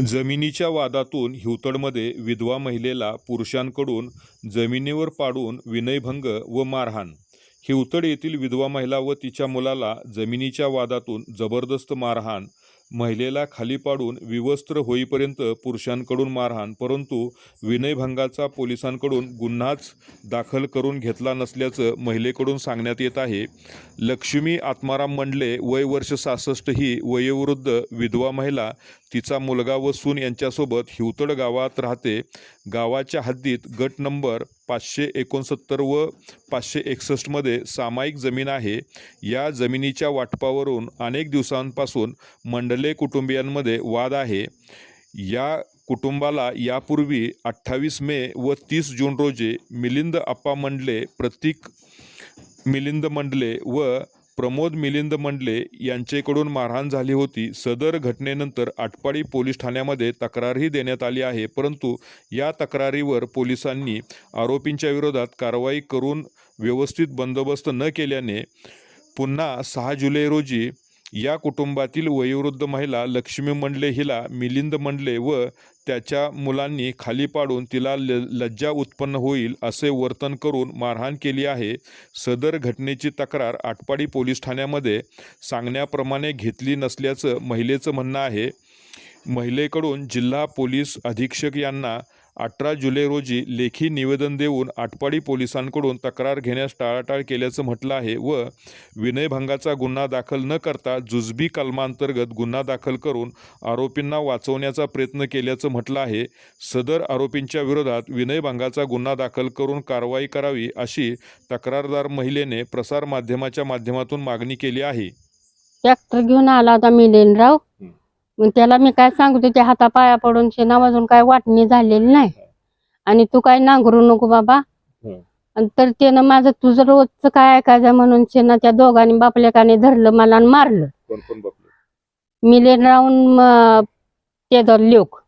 जमिनीच्या वादातून हिवतडमध्ये विधवा महिलेला पुरुषांकडून जमिनीवर पाडून विनयभंग व मारहाण. हिवतड येथील विधवा महिला व तिच्या मुलाला जमिनीच्या वादातून जबरदस्त मारहाण महिलेला खाली पाडून विवस्त्र होईपर्यंत पुरुषांकडून मारहाण परंतु विनयभंगाचा पोलिसांकडून गुन्हाच दाखल करून घेतला नसल्याचं महिलेकडून सांगण्यात येत आहे. लक्ष्मी आत्माराम मंडले वय वर्ष सहासष्ट ही वयोवृद्ध विधवा महिला तिचा मुलगा व सून यांच्यासोबत हिवतड गावात राहते. गावाच्या हद्दीत गट नंबर पाचशे एकोणसत्तर व पाचशे एकसष्टमध्ये सामायिक जमीन आहे. या जमिनीच्या वाटपावरून अनेक दिवसांपासून मंडले कुटुंबियांमध्ये वाद आहे. या कुटुंबाला यापूर्वी अठ्ठावीस मे व तीस जून रोजी मिलिंद अप्पा मंडले प्रतीक मिलिंद मंडले व प्रमोद मिलिंद मंडले यांचेकडून मारहाण झाली होती. सदर घटनेनंतर आटपाडी पोलीस ठाण्यामध्ये तक्रारही देण्यात आली आहे. परंतु या तक्रारीवर पोलिसांनी आरोपींच्या विरोधात कारवाई करून व्यवस्थित बंदोबस्त न केल्याने पुन्हा सहा जुलै रोजी या कुटुंबातील वयोवृद्ध महिला लक्ष्मी मंडले हिला मिलिंद मंडले व त्याच्या मुलांनी खाली पाडून तिला ल लज्जा उत्पन्न होईल असे वर्तन करून मारहाण केली आहे. सदर घटनेची तक्रार आटपाडी पोलीस ठाण्यामध्ये सांगण्याप्रमाणे घेतली नसल्याचं महिलेचं म्हणणं आहे. महिलेकडून जिल्हा पोलीस अधीक्षक यांना अठरा जुलै रोजी लेखी निवेदन देऊन आटपाडी पोलिसांकडून तक्रार घेण्यास टाळाटाळ केल्याचं म्हटलं आहे व विनयभंगाचा गुन्हा दाखल न करता जुजबी कलमांतर्गत गुन्हा दाखल करून आरोपींना वाचवण्याचा प्रयत्न केल्याचं म्हटलं आहे. सदर आरोपींच्या विरोधात विनयभंगाचा गुन्हा दाखल करून कारवाई करावी अशी तक्रारदार महिलेने प्रसारमाध्यमाच्या माध्यमातून मागणी केली आहे. ट्रॅक्टर घेऊन आला होता मिलिंदराव. मग त्याला मी काय सांगतो त्या हातापाया पडून शेणा वाजून काय वाटणी झालेली नाही. आणि तू काय नांगरू नको बाबा. आणि तर त्यानं माझं तुझं रोजचं काय ऐकायचं म्हणून शेणा त्या दोघांनी बापलेकाने धरलं मला आणि मारलं. कोण कोण बघले मिलिंदरावून त्याचा लोक.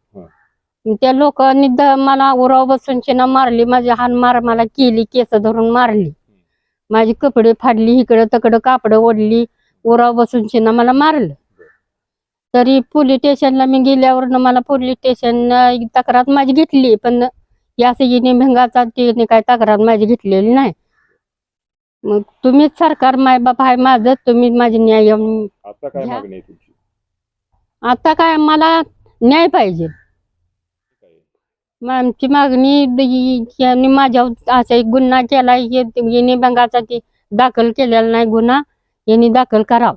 त्या लोकांनी द- मला उराव बसून शेणा मारली माझी हान मार मला केली केस धरून मारली. माझी कपडे फाडली इकडं तिकडं कापडं ओढली उराव बसून शेणा मला मारलं. तरी पोलीस स्टेशनला मी गेल्यावर मला पोलीस स्टेशन तक्रार माझी घेतली पण या सगळी भंगाचा तिने काय तक्रार माझी घेतलेली नाही. मग तुम्हीच सरकार माय बाप आहे माझं तुम्ही माझी न्याय आता काय घ्या. मागणी आहे तुमची? आता काय मला न्याय पाहिजे. मग आमची मागणी इ- यांनी माझ्यावर असा एक गुन्हा केला यांनी बंगाचा ते दाखल केलेला नाही गुन्हा यांनी दाखल करावा.